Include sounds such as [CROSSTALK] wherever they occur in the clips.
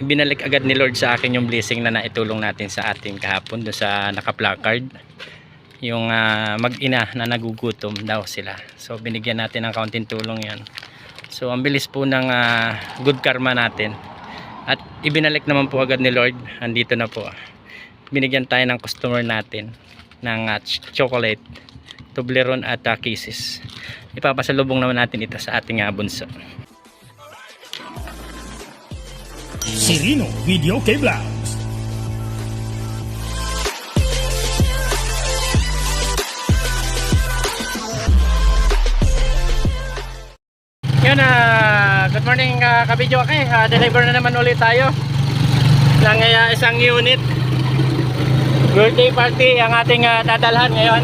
ibinalik agad ni Lord sa akin yung blessing na naitulong natin sa atin kahapon doon sa naka-placard. Yung ah, mag-ina na nagugutom daw sila. So binigyan natin ng kaunting tulong yan. So ang bilis po ng ah, good karma natin. At ibinalik naman po agad ni Lord andito na po. Binigyan tayo ng customer natin ng ch- chocolate Toblerone at uh, Kisses. Ipapasalubong naman natin ito sa ating uh, bunso Sirino Video K Vlogs. Yun ah, good morning uh, kabidyo okay. Ah, deliver na naman ulit tayo ng ah, isang unit. Birthday party ang ating ah, dadalhan ngayon.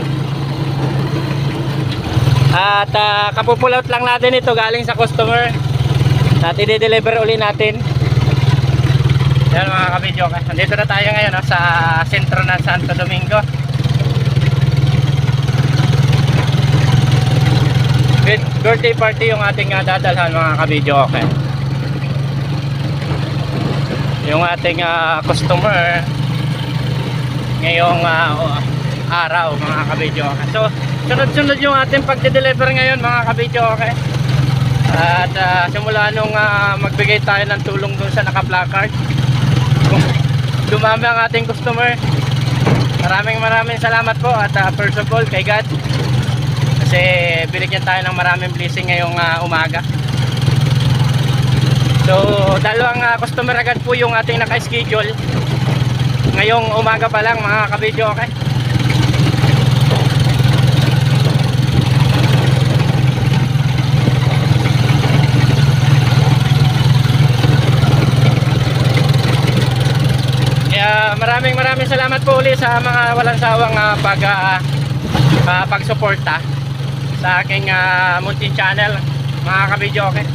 At uh, kapupulot lang natin ito galing sa customer. At i-deliver uli natin. Yan mga kabidyo okay. Andito na tayo ngayon no, sa sentro ng Santo Domingo. Bir- birthday party yung ating uh, dadalhan mga kabidyo okay. Yung ating ah, customer ngayong o- araw mga kabidyo okay. So sunod-sunod yung ating pagde-deliver ngayon mga kabidyo okay. At ah, simula nung ah, magbigay tayo ng tulong dun sa naka-placard dumami ang ating customer. Maraming maraming salamat po at ah, first of all kay God. Kasi binigyan tayo ng maraming blessing ngayong ah, umaga. So dalawang ah, customer agad po yung ating naka-schedule. Ngayong umaga pa lang mga kabidyo okay Kaya maraming maraming salamat po uli sa mga walang sawang ah, pag ah, ah, pagsuporta sa aking uh, Muntin channel mga kabidyo okay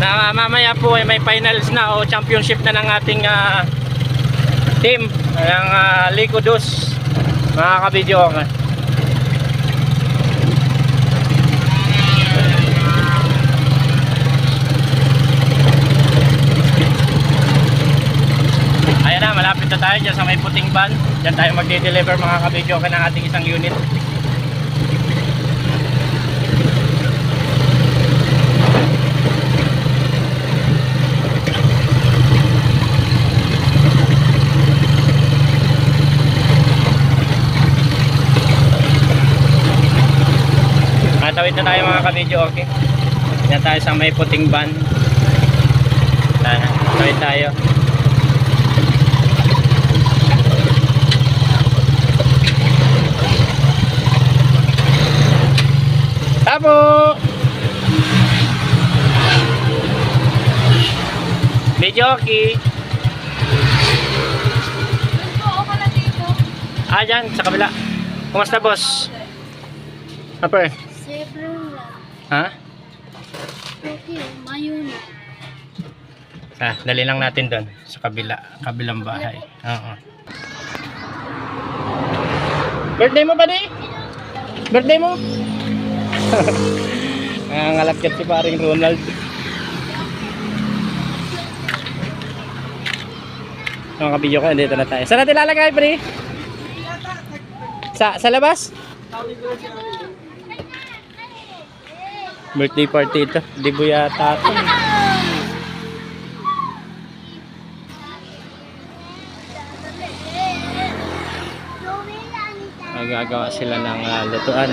na mamaya po ay may finals na o championship na ng ating ah, team ng uh, Lico mga kabidyo okay Ayan na, malapit na tayo dyan sa may puting van. Dyan tayo magde-deliver mga kabidyo ka ng ating isang unit. Matawid na tayo mga kabidyo, okay? Dyan tayo sa may puting van. Tawid tayo. Medyoki. Ah, dyan, sa kabila. Kumusta, boss? Apa? Zebra Ha? Okay. Ah, dali lang natin doon sa kabila, kabilang bahay. Oo. Birthday mo ba di? Birthday mo? [LAUGHS] Nangangalakit si paring Ronald. Mga kabidyo ko, dito na tayo. Saan natin lalagay, pre? Sa, sa labas? Birthday party ito. Di bo yata ito. Nagagawa sila ng ah, lutuan.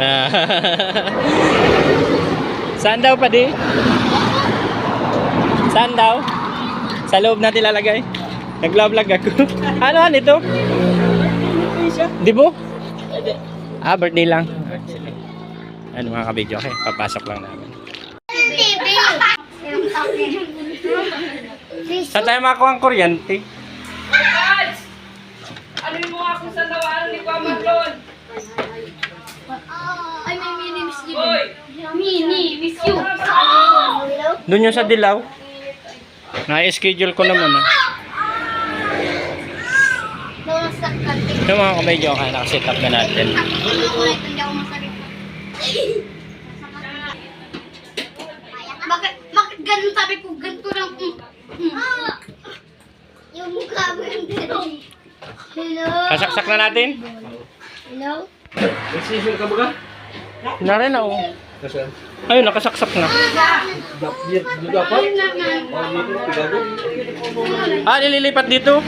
[LAUGHS] Saan daw pa di? Saan daw? Sa loob natin lalagay. Nag-vlog ako. [LAUGHS] ano ano ito? Di bo? Ah, birthday lang. Ano mga kabidyo? Okay, papasok lang namin. Saan tayo makakuha ang kuryente? Ano mo ako sa nawalan ni Pamarlon? Ay, may mini miss you. Mini miss you. Doon yung sa dilaw. Na-schedule ko naman. ah. Ka. Yung mga kabidyo, kaya nakaset up na natin. Bakit, bakit ganun sabi ko, ganito lang. Mm. Mm. Yung mukha mo yung ganun. Hello? Kasaksak na natin? Hello? Nagsisil ka ba ka? Na rin ako. Nasaan? Ayun, nakasaksak na. Dapat? Ah, nililipat dito?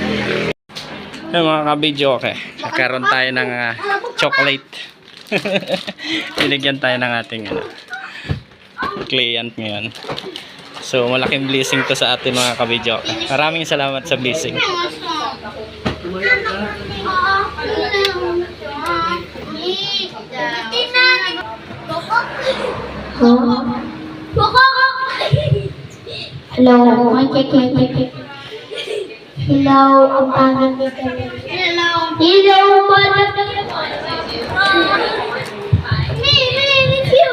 Yung mga kabidyo, okay. Nagkaroon tayo ng ah, chocolate. [LAUGHS] Binigyan tayo ng ating ano, client ngayon. So, malaking blessing to sa ating mga kabidyo. Maraming salamat sa blessing. Hello, my kiki. Hello, ang pangit ni. Hello? Hello, it's you.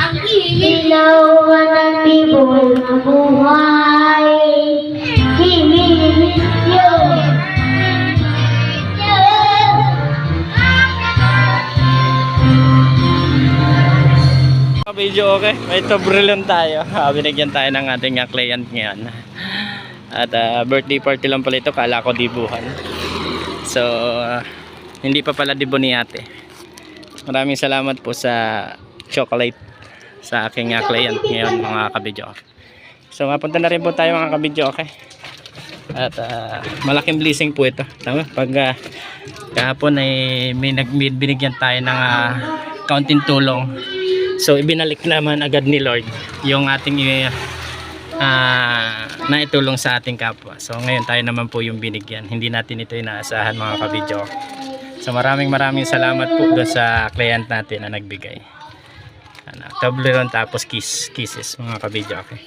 Ang hihingin. Hello, mga people Kabidyo, okay. May tobrilon tayo. [LAUGHS] Ah, binigyan tayo ng ating ah, client ngayon. At ah, birthday party lang pala ito. Kala ko dibuhan. So, ah, hindi pa pala dibo ni ate. Maraming salamat po sa chocolate sa aking ah, client ngayon mga kabidyo. So, mapunta na rin po tayo mga kabidyo, okay? At ah, malaking blessing po ito. Tama? Pag ah, kahapon ay may nag binigyan tayo ng ah, kaunting tulong. So, ibinalik naman agad ni Lord yung ating ah, naitulong sa ating kapwa. So, ngayon tayo naman po yung binigyan. Hindi natin ito inaasahan mga kabidyo. So, maraming maraming salamat po doon sa client natin na nagbigay. Ano, Toblerone tapos kiss, kisses mga kabidyo. Okay.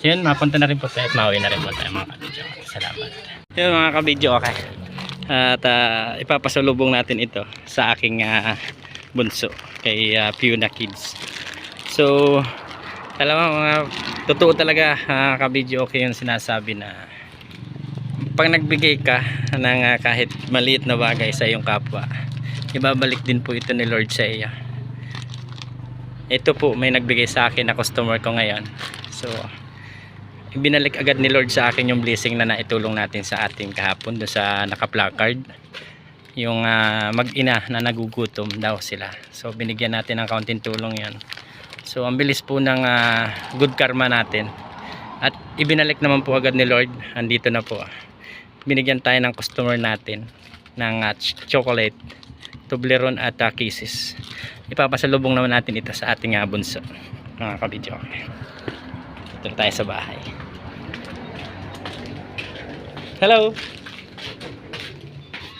So, yun, mapunta na rin po tayo at mauwi na rin po tayo mga kabidyo. Salamat. Yun mga kabidyo, okay. At ah, ipapasalubong natin ito sa aking ah, bunso kay uh, Fiona Kids. So, alam mo mga totoo talaga uh, kabidyo okay yung sinasabi na pag nagbigay ka ng ah, kahit maliit na bagay sa iyong kapwa, ibabalik din po ito ni Lord sa iyo. Ito po may nagbigay sa akin na customer ko ngayon. So, ibinalik agad ni Lord sa akin yung blessing na naitulong natin sa ating kahapon doon sa naka-placard yung ah, mag-ina na nagugutom daw sila. So binigyan natin ng kaunting tulong yan so ang bilis po ng ah, good karma natin. At ibinalik naman po agad ni Lord andito na po. Binigyan tayo ng customer natin ng ch- chocolate Toblerone at uh, kisses. Ipapasalubong naman natin ito sa ating uh, bunso mga kabidyo. Dito na tayo sa bahay. Hello